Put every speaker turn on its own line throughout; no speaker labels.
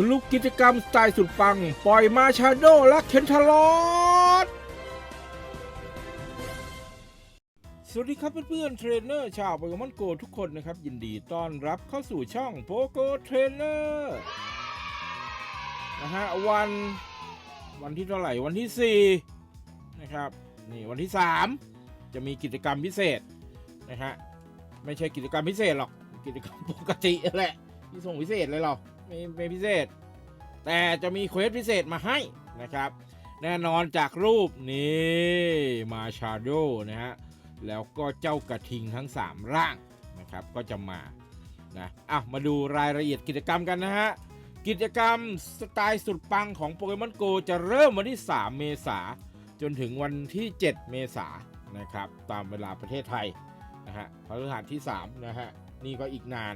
สรุปกิจกรรมสไตล์สุดปัง ปล่อยมาชาโดและเคนทารอดสวัสดีครับเพื่อนๆเทรนเนอร์ชาวโปเกมอนโกทุกคนนะครับ ยินดีต้อนรับเข้าสู่ช่องโปโกเทรนเนอร์นะฮะวันวันที่เท่าไหร่วันที่ 4 นะครับนี่วันที่ 3 จะมีกิจกรรมพิเศษนะฮะไม่ใช่กิจกรรมพิเศษหรอกกิจกรรมปกติแหละที่ส่งพิเศษเลยหรอ ไม่ไม่พิเศษ แต่จะมีเควสพิเศษมาให้นะครับ แน่นอนจากรูปนี่มาชาโดนะฮะแล้วก็เจ้ากระทิงทั้ง 3 ร่างนะครับก็จะมานะอะมาดูรายละเอียดกิจกรรมกันนะฮะกิจกรรมสไตล์สุดปังของโปเกมอนโกจะเริ่มวันที่ 3 เมษาจนถึงวันที่ 7 เมษานะครับตามเวลาประเทศไทยนะฮะพฤหัสที่ 3 นะฮะ นี่ก็อีกนาน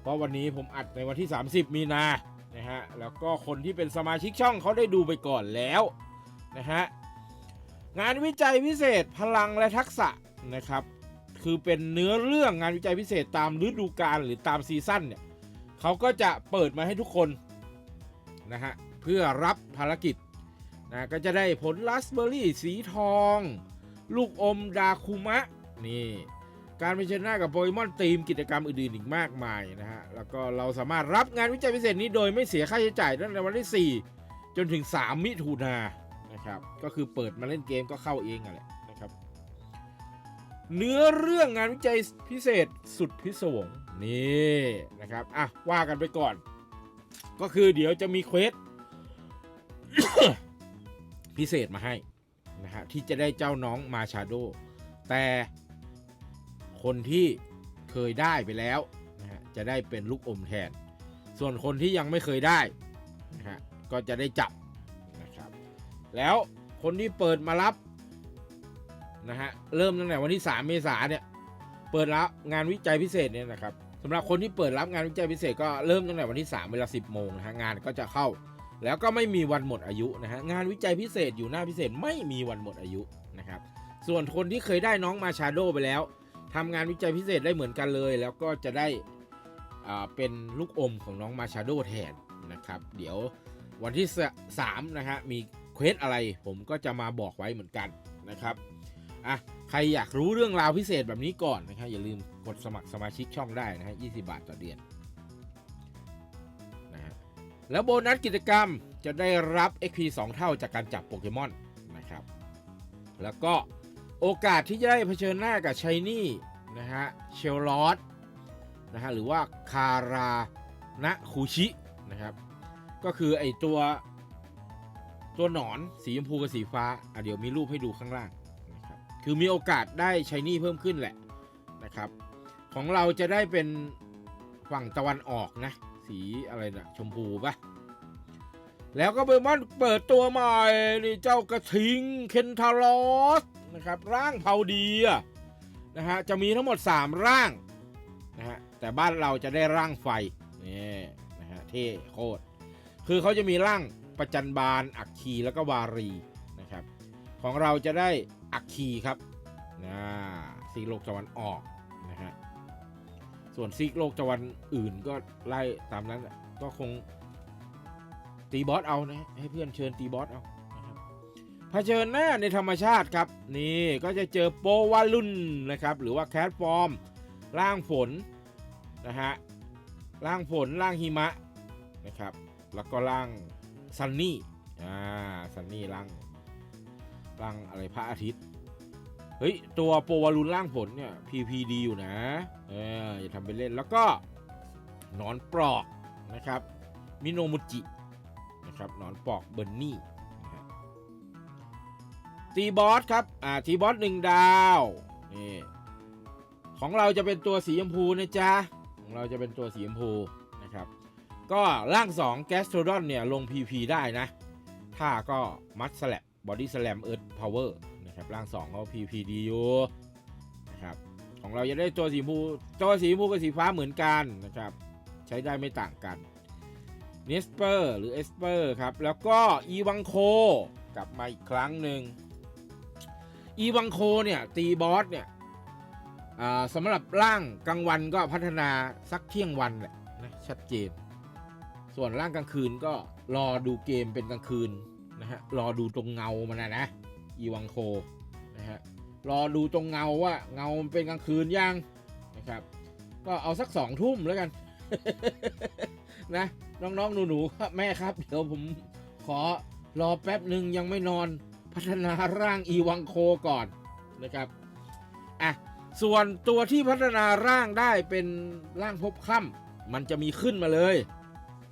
เพราะวันนี้ผมอัดในวันที่ 30 มีนานะฮะแล้วก็คนที่เป็นสมาชิกช่องเขาได้ดูไปก่อนแล้วนะฮะงานวิจัยพิเศษพลังและทักษะนะครับคือเป็นเนื้อเรื่องงานวิจัยพิเศษตามฤดูกาลหรือตามซีซั่นเนี่ยเขาก็จะเปิดมาให้ทุกคนนะฮะเพื่อรับภารกิจนะก็จะได้ผลราสเบอร์รี่สีทอง ลูกอมดาคุมะนี่ การไปเชิญหน้ากับโปเกมอนทีมกิจกรรมอื่นๆอีกมากมายนะฮะ แล้วก็เราสามารถรับงานวิจัยพิเศษนี้โดยไม่เสียค่าใช้จ่ายตั้งแต่วันที่ 4 จนถึง 3 มิถุนายนนะครับ ก็คือเปิดมาเล่นเกมก็เข้าเองอะแหละนะครับ เนื้อเรื่องงานวิจัยพิเศษสุดพิศวงนี่นะครับ อะ ว่ากันไปก่อน ก็คือเดี๋ยวจะมีเควสพิเศษมาให้นะฮะที่จะได้เจ้าน้องมาชาโดแต่ คนที่เคยได้ไปแล้วนะฮะจะได้เป็นลูกอมแทน ส่วนคนที่ยังไม่เคยได้นะฮะก็จะได้จับนะครับ แล้วคนที่เปิดมารับนะฮะเริ่มตั้งแต่วันที่ 3 เมษาเนี่ยเปิดรับงานวิจัยพิเศษเนี่ยนะครับสำหรับคนที่เปิดรับงานวิจัยพิเศษก็เริ่มตั้งแต่วันที่ 3 เวลา 10 โมงนะฮะงานก็จะเข้า แล้วก็ไม่มีวันหมดอายุนะฮะงานวิจัยพิเศษอยู่หน้าพิเศษไม่มีวันหมดอายุนะครับส่วนคนที่เคยได้น้องมาชาโดไปแล้ว ทำงานวิจัยพิเศษได้เหมือนกันเลย แล้วก็จะได้เป็นลูกอมของน้องมาชาโดแทนนะครับ เดี๋ยววันที่ 3 นะฮะ มีเควสอะไรผมก็จะมาบอกไว้เหมือนกันนะครับอะใครอยากรู้เรื่องราวพิเศษแบบนี้ก่อนนะครับอย่าลืมกดสมัครสมาชิกช่องได้นะฮะ20 บาทต่อเดือนนะฮะแล้วโบนัสกิจกรรมจะได้รับ XP 2 เท่าจากการจับโปเกมอนนะครับ แล้วก็ โอกาสที่จะได้เผชิญหน้ากับชายนี่นะฮะเชลลอสนะฮะหรือว่าคารานะคูชินะครับ ก็คือไอตัวตัวหนอนสีชมพูกับสีฟ้าอะเดี๋ยวมีรูปให้ดูข้างล่างนะครับคือมีโอกาสได้ชายนี่เพิ่มขึ้นแหละนะครับ ของเราจะได้เป็นฝั่งตะวันออกนะ สีอะไรนะชมพูปะแล้วก็เบอร์มอน เปิดตัวใหม่นี่เจ้ากระทิงเคนทารอสนะครับร่างเผาดีนะฮะจะมีทั้งหมด 3 ร่างนะฮะแต่บ้านเราจะได้ร่างไฟนี่นะฮะเท่โคตรคือเขาจะมีร่างประจันบาลอักคีแล้วก็วารีนะครับของเราจะได้อักคีครับนะสีโลกตะวันออกนะฮะส่วนซีกโลกตะวันอื่นก็ไล่ตามนั้นก็คง ตีบอสเอานะให้เพื่อนเชิญตีบอสเอาเผชิญหน้าในธรรมชาติครับ นี่ก็จะเจอโปวาลุนนะครับ หรือว่าแคทฟอร์มร่างฝนนะฮะร่างฝนร่างหิมะนะครับ แล้วก็ร่างซันนี่อ่าซันนี่ร่างร่างอะไรพระอาทิตย์เฮ้ยตัวโปวารุนร่างผลเนี่ย PPD อยู่นะเอออย่าทำไปเล่นแล้วก็นอนปลอกนะครับ มิโนมุจิ นะครับหนอนปอกเบอร์นี่ตีบอสครับอ่าทีบอสหนึ่งดาวนี่ของเราจะเป็นตัวสีชมพูนะจ๊ะของเราจะเป็นตัวสีชมพูนะครับ ก็ร่าง2แกสโทรดอนเนี่ยลง PP ได้นะถ้าก็มัดสแลบบอดี้สแลมเอิร์ธพาวเวอร์นะครับร่าง2เขา PP ดีอยู่นะครับของเราจะได้ตัวสีชมพูตัวสีชมพูกับสีฟ้าเหมือนกันนะครับ ใช้ได้ไม่ต่างกัน เนสเปอร์หรือเอสเปอร์ครับ แล้วก็อีวังโคกลับมาอีกครั้งหนึ่งอีวังโคเนี่ยตีบอสเนี่ยอ่าสำหรับร่างกลางวันก็พัฒนาสักเที่ยงวันแหละนะชัดเจน ส่วนร่างกลางคืนก็รอดูเกมเป็นกลางคืนนะฮะรอดูตรงเงามันนะนะอีวังโคนะฮะรอดูตรงเงาว่าเงามันเป็นกลางคืนยังนะครับ ก็เอาสักสองทุ่มแล้วกันนะ น้องๆหนูๆครับแม่ครับ เดี๋ยวผมขอรอแป๊บหนึ่งยังไม่นอนพัฒนาร่างอีวังโคก่อนนะครับอะส่วนตัวที่พัฒนาร่างได้เป็นร่างภพค่ำมันจะมีขึ้นมาเลย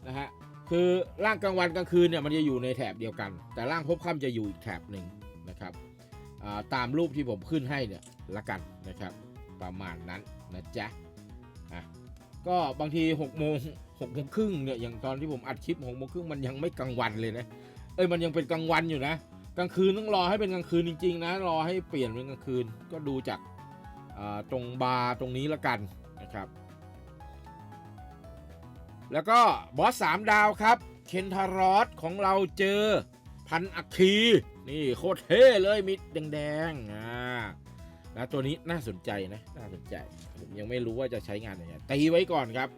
นะฮะคือร่างกลางวันกลางคืนเนี่ยมันจะอยู่ในแถบเดียวกัน แต่ร่างภพค่ำจะอยู่อีกแถบหนึ่งนะครับอ่าตามรูปที่ผมขึ้นให้เนี่ยละกันนะครับ ประมาณนั้นนะจ๊ะอะ ก็บางที6โมง6โมงครึ่งเนี่ยอย่างตอนที่ผมอัดคลิป6โมงครึ่งมันยังไม่กลางวันเลยนะเอ้ยมันยังเป็นกลางวันอยู่นะกลางคืนต้องรอให้เป็นกลางคืนจริง ๆ นะรอให้เปลี่ยนเป็นกลางคืนก็ดูจากตรงบาร์ตรงนี้ละกันนะครับ แล้วก็บอสสามดาวครับเคนทารอสของเราเจอพันอัคคีนี่โคตรเท่เลยมิดแดงๆอ่า นะตัวนี้น่าสนใจนะน่าสนใจผมยังไม่รู้ว่าจะใช้งานยังไงตีไว้ก่อนครับ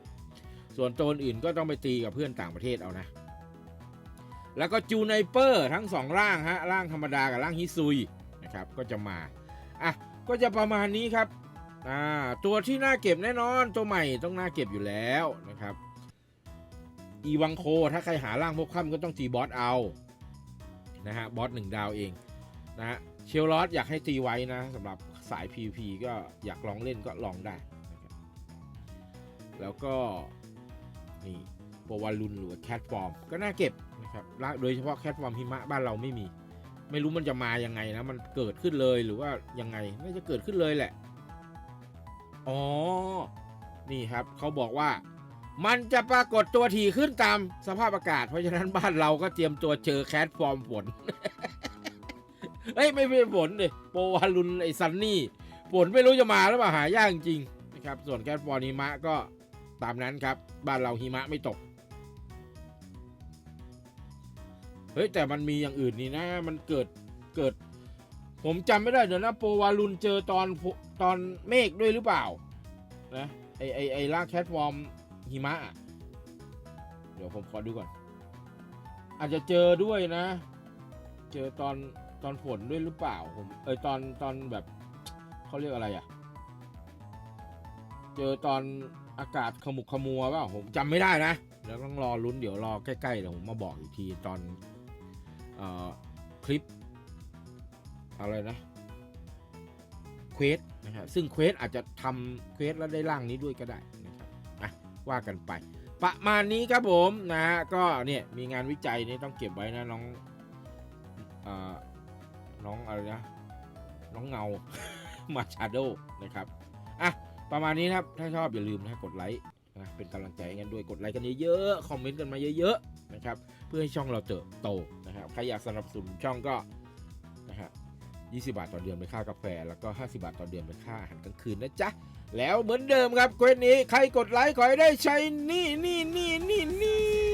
ส่วนตัวอื่นก็ต้องไปตีกับเพื่อนต่างประเทศเอานะ แล้วก็จูไนเปอร์ทั้งสองร่างฮะร่างธรรมดากับร่างฮิซุยนะครับก็จะมาอะก็จะประมาณนี้ครับอ่าตัวที่น่าเก็บแน่นอนตัวใหม่ต้องน่าเก็บอยู่แล้วนะครับอีวังโคถ้าใครหาร่างพวกค่ำก็ต้องตีบอสเอานะฮะบอสหนึ่งดาวเองนะฮะเชลลอสอยากให้ตีไว้นะสำหรับ สาย PVP ก็อยากลองเล่นก็ลองได้นะครับแล้วก็นี่โปวาลุนหรือแคทฟอร์มก็น่าเก็บนะครับโดยเฉพาะแคทฟอร์มหิมะบ้านเราไม่มี ไม่รู้มันจะมายังไงนะ มันเกิดขึ้นเลยหรือว่ายังไงน่าจะเกิดขึ้นเลยแหละ อ๋อ นี่ครับเขาบอกว่ามันจะปรากฏตัวถี่ขึ้นตามสภาพอากาศ เพราะฉะนั้นบ้านเราก็เตรียมตัวเจอแคทฟอร์มฝน เอ้ยไม่เป็นฝนเลยโปวาลุนไอซันนี่ฝนไม่รู้จะมาหรือเปล่าหายากจริงนะครับ ส่วนแคทฟอร์มหิมะก็ตามนั้นครับ บ้านเราหิมะไม่ตก เฮ้ย แต่มันมีอย่างอื่นนี่นะ มันเกิดเกิด ผมจำไม่ได้เดี๋ยวนะโปวาลุนเจอตอนตอนเมฆด้วยหรือเปล่านะไอไอไอร่างแคทฟอร์มหิมะอะเดี๋ยวผมขอดูก่อน อาจจะเจอด้วยนะ เจอตอน ตอนฝนด้วยหรือเปล่าผม เอยตอนตอนแบบเขาเรียกอะไรอะ่ะ เจอตอนอากาศขมุกขมัวเปล่าผมจำไม่ได้นะเดี๋ยวต้องรอลุ้นเดี๋ยวรอใกล้ๆเดี๋ยวผมมาบอกอีกทีตอนเออคลิป อะไรนะเควสนะครับซึ่งเควสอาจจะทำเควสแล้วได้ร่างนี้ด้วยก็ได้นะครับอะว่ากันไป ประมาณนี้ครับผมนะฮะก็เนี่ยมีงานวิจัยนี่ต้องเก็บไว้นะน้องเอ่อ น้องอะไรนะ น้องเงา มาชาโดนะครับ อะ ประมาณนี้นะครับ ถ้าชอบอย่าลืมนะกดไลค์นะเป็นกำลังใจให้กันด้วยกดไลค์กันเยอะๆ คอมเมนต์กันมาเยอะๆนะครับ เพื่อให้ช่องเราเติบโตนะครับ ใครอยากสนับสนุนช่องก็นะฮะ20 บาทต่อเดือนเป็นค่ากาแฟ แล้วก็ 50 บาทต่อเดือนเป็นค่าอาหารกลางคืนนะจ๊ะ แล้วเหมือนเดิมครับเควสนี้ใครกดไลค์ขอให้ได้ใช้นี่นี่นี่นี่นี่